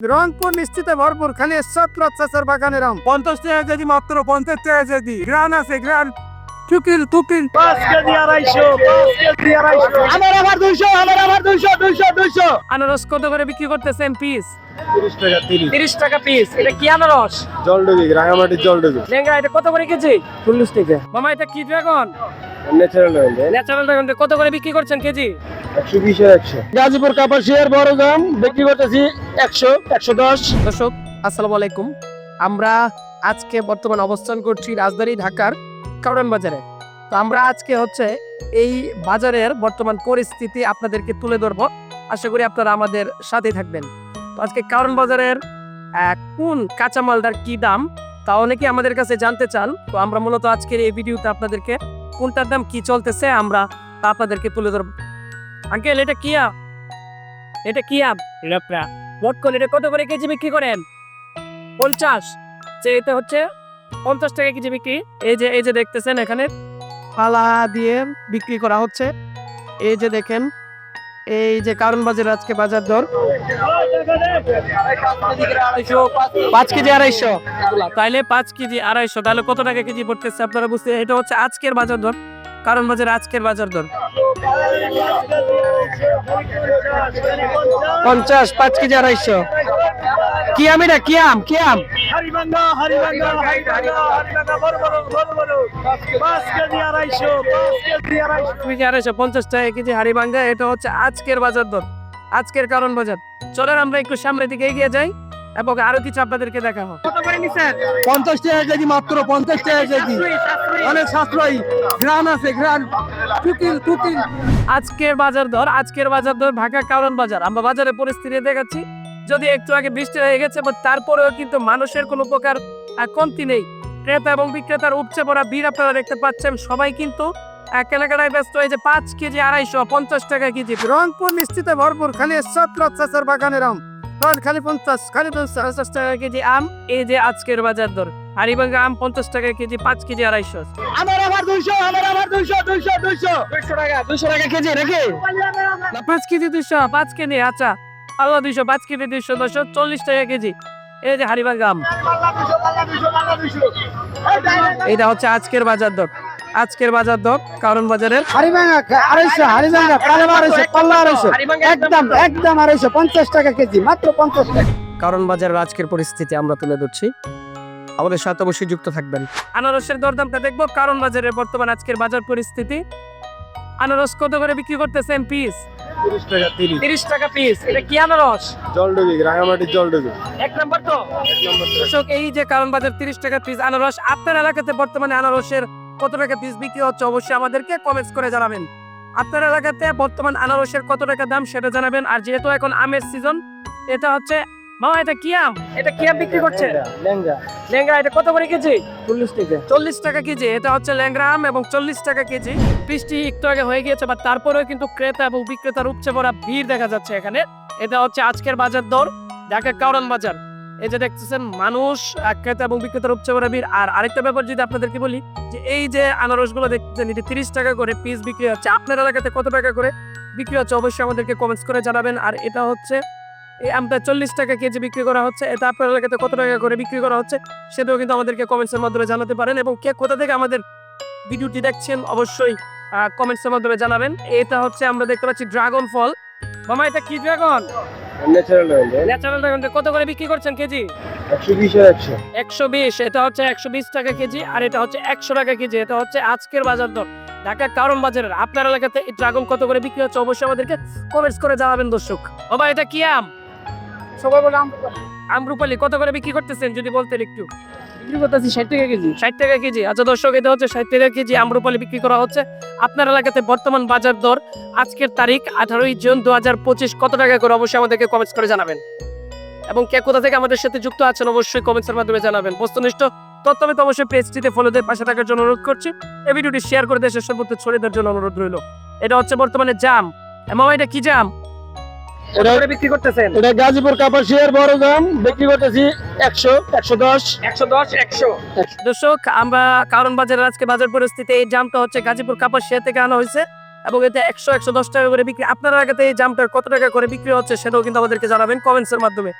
রংপুর মিষ্টিতে ভরপুর খালি সত্র চাষের বাগানের আম পঞ্চাশ টাকা কেজি মাত্র পঞ্চাশ টাকা কেজি। গ্রান আছে গ্রান টুকিল টুকিল পাঁচ কেজি আড়াইশো পাঁচ কেজি আড়াইশো। আমার আবার দুইশো আমার আবার দুইশো দুইশো দুইশো। আনারস কত করে বিক্রি করতেছেন পিস তিরিশ টাকা তিরিশ। তিরিশ টাকা পিস এটা কি আনারস? জলডুবি রাঙামাটির জলডুবি। লেঙ্গা এটা কত করে কেজি? চল্লিশ টাকা। মামা এটা কি ড্রাগন ন্যাচারাল ন্যাচারাল ড্রাগন কত করে বিক্রি করছেন কেজি? একশো বিশ একশো। গাজীপুর কাপাসিয়ার বড় দাম বিক্রি করতেছি একশো একশো দশ। দর্শক আসসালামু আলাইকুম। আমরা আজকে বর্তমান অবস্থান করছি রাজধানী ঢাকার কারণ বাজারে। তো আমরা আজকে হচ্ছে এই বাজারের বর্তমান পরিস্থিতি আপনাদেরকে তুলে ধরবো। আশা করি আপনারা আমাদের সাথে থাকবেন। তো আজকে কারণ বাজারের কোন কাঁচামালটার কি দাম তা অনেকে আমাদের কাছে জানতে চান। তো আমরা মূলত আজকের এই ভিডিওতে আপনাদেরকে কোনটার দাম কি চলতেছে আমরা তা আপনাদেরকে তুলে ধরবো। আঙ্কেল, এটা কি আম এটা কি আম লেপড়া মটকল এটা কত করে কেজি বিক্রি করেন? পঞ্চাশ। যে এটা হচ্ছে পঞ্চাশ টাকা কেজি বিক্রি। এই যে এই যে দেখতেছেন এখানে। পালা দিয়ে বিক্রি করা হচ্ছে। এই যে দেখেন এই যে কারণ বাজার আজকে বাজার দর? পাঁচ কেজি আড়াইশো। তাইলে পাঁচ কেজি আড়াইশো। তাহলে কত টাকা কেজি পড়তেছে আপনারা বুঝতে এটা হচ্ছে আজকের বাজার দর। কারণ বাজার আজকের বাজার দর। পঞ্চাশ পাঁচ কেজি আড়াইশো। কি আম এটা? কি আম? কি আম? হারিবাঙ্গা হারিবাঙ্গা হারিবাঙ্গা হারিবাঙ্গা বড় বড় বড় বড়। পাঁচ কেজি আড়াইশো পাঁচ কেজি আড়াইশো। কেজি আড়াইশো পঞ্চাশ টাকা কেজি হাড়িভাঙ্গা এটা হচ্ছে আজকের বাজার দর। আজকের কারণ বাজার। চলেন আমরা একটু সামনের দিকে এগিয়ে যাই এবং আরও কিছু আপনাদেরকে দেখাবো। কত করে নিছেন? পঞ্চাশ টাকা কেজি মাত্র পঞ্চাশ টাকা কেজি। অনেক সাশ্রয়ী। গ্রান আছে গ্রান টুকিল টুকিল। আজকের বাজার দর আজকের বাজার দর ঢাকা কারণ বাজার। আমরা বাজারের পরিস্থিতি দেখাচ্ছি। যদি একটু আগে বৃষ্টি হয়ে গেছে তারপরেও কিন্তু মানুষের কোনো প্রকার কমতি নেই। ক্রেতা এবং বিক্রেতার উপচে পড়া ভিড় আপনারা দেখতে পাচ্ছেন। সবাই কিন্তু কেনাকাটায় ব্যস্ত। হয়েছে পাঁচ কেজি আড়াইশো পঞ্চাশ টাকা কেজি। রংপুর মিষ্টিতে ভরপুর খালি সত্র চাষের বাগানের আম। খালি পঞ্চাশ খালি পঞ্চাশ টাকা কেজি আম এই যে আজকের বাজার দর। হারিবাঙ্গা আম পঞ্চাশ টাকা কেজি পাঁচ কেজি আড়াইশো। আমার আবার দুইশো আমার আবার দুইশো দুইশো দুইশো। দুইশো টাকা দুইশো টাকা কেজি নাকি? পাঁচ কেজি দুইশো পাঁচ কেজি আচ্ছা। আল্লাহ দুইশো পাঁচ কেজি দুইশো দশশো চল্লিশ টাকা কেজি। এই যে হারিবাঙ্গা আম এটা হচ্ছে আজকের বাজার দর। আজকের বাজার দর কারণ বাজারের আড়াইশো হারিভাঙা পাল্লা আড়াইশো পাল্লা আড়াইশো। একদম একদম আড়াইশো পঞ্চাশ টাকা কেজি মাত্র পঞ্চাশ টাকা। কারণ বাজারের আজকের পরিস্থিতি আমরা তুলে ধরছি। আমাদের সাথে অবশ্যই যুক্ত থাকবেন। আনারসের দরদামটা দেখব কারণ বাজারের বর্তমান আজকের বাজার পরিস্থিতি। আনারস কত করে বিক্রি করতেছেন পিস তিরিশ টাকা পিস এটা কি আনারস? জলডুবি রাঙামাটির জলডুবি। এক নম্বর তো? দর্শক এই যে কারণ বাজার তিরিশ টাকা পিস আনারস আপনার এলাকাতে বর্তমানে আনারসের কত টাকা পিস বিক্রি হচ্ছে অবশ্যই আমাদেরকে কমেন্টস করে জানাবেন। আপনার এলাকাতে বর্তমান আনারসের কত টাকা দাম সেটা জানাবেন। আর যেহেতু এখন আমের সিজন এটা হচ্ছে মামা এটা কি আম? এটা কি আম বিক্রি করছে? ল্যাংড়া এটা কত করে কেজি? চল্লিশ টাকা চল্লিশ টাকা কেজি। এটা হচ্ছে ল্যাংড়া আম এবং চল্লিশ টাকা কেজি। বৃষ্টি একটু আগে হয়ে গিয়েছে বা তারপরেও কিন্তু ক্রেতা এবং বিক্রেতার উপচে পড়া ভিড় দেখা যাচ্ছে এখানে। এটা হচ্ছে আজকের বাজার দর। ঢাকা কাউরান বাজার। এই যে দেখতেছেন মানুষ ক্রেতা এবং বিক্রেতার উপচে পড়া ভিড়। আর আরেকটা ব্যাপার যদি আপনাদেরকে বলি যে এই যে আনারসগুলো দেখতেছেন এটি তিরিশ টাকা করে পিস বিক্রি হচ্ছে। আপনার এলাকাতে কত টাকা করে বিক্রি হচ্ছে অবশ্যই আমাদেরকে কমেন্টস করে জানাবেন। আর এটা হচ্ছে এই আমটা চল্লিশ টাকা কেজি বিক্রি করা হচ্ছে। এটা আপনার এলাকাতে কত টাকা করে বিক্রি করা হচ্ছে সেটাও কিন্তু আমাদেরকে কমেন্টসের মাধ্যমে জানাতে পারেন এবং কে কোথা থেকে আমাদের ভিডিওটি দেখছেন অবশ্যই কমেন্টসের মাধ্যমে জানাবেন। এটা হচ্ছে আমরা দেখতে পাচ্ছি ড্রাগন ফল। মামা এটা কি ড্রাগন? ন্যাচারাল ন্যাচারাল ড্রাগন কত করে বিক্রি করছেন কেজি? একশো বিশ এটা হচ্ছে একশো বিশ টাকা কেজি আর এটা হচ্ছে একশো টাকা কেজি। এটা হচ্ছে আজকের বাজার দর। ঢাকা কারণ বাজারের আপনার এলাকাতে এই ড্রাগন কত করে বিক্রি হচ্ছে অবশ্যই আমাদেরকে কমেন্টস করে জানাবেন দর্শক। বাবা এটা কি আম? সবাই বলে আম আমরুপালি কত করে বিক্রি করতেছেন যদি বলতেন একটু? বিক্রি করতেছি ষাট টাকা কেজি। ষাট টাকা কেজি। আচ্ছা দর্শক এটা হচ্ছে ষাট টাকা কেজি আমরুপালি বিক্রি করা হচ্ছে। আপনার এলাকাতে বর্তমান বাজার দর আজকের তারিখ আঠারোই জুন দু হাজার পঁচিশ। কত টাকা করে? অবশ্যই আমাদেরকে কমেন্টস করে জানাবেন। এবং কে কোথা থেকে আমাদের সাথে যুক্ত আছেন অবশ্যই কমেন্টসের মাধ্যমে জানাবেন। বস্তুনিষ্ঠ তথ্য তো অবশ্যই পেজটিতে ফলো দিয়ে পাশে থাকার জন্য অনুরোধ করছি। এই ভিডিওটি শেয়ার করে দেশের সর্বত্র ছড়িয়ে দেওয়ার জন্য অনুরোধ রইল। এটা হচ্ছে বর্তমানে জাম। মামা এটা কি জাম? কত করে বিক্রি করতেছেন? এটা গাজীপুর কাপাসিয়ার বড় দাম বিক্রি করতেছি একশো একশো দশ। একশো দশ একশো। দর্শক আমরা কারণ বাজারের আজকে বাজার পরিস্থিতি এই জামটা হচ্ছে গাজীপুর কাপাসিয়া থেকে আনা হয়েছে এবং এটা একশো একশো দশ টাকা করে বিক্রি। আপনার আগে এই জামটার কত টাকা করে বিক্রি হচ্ছে সেটাও কিন্তু আমাদেরকে জানাবেন কমেন্টসের মাধ্যমে।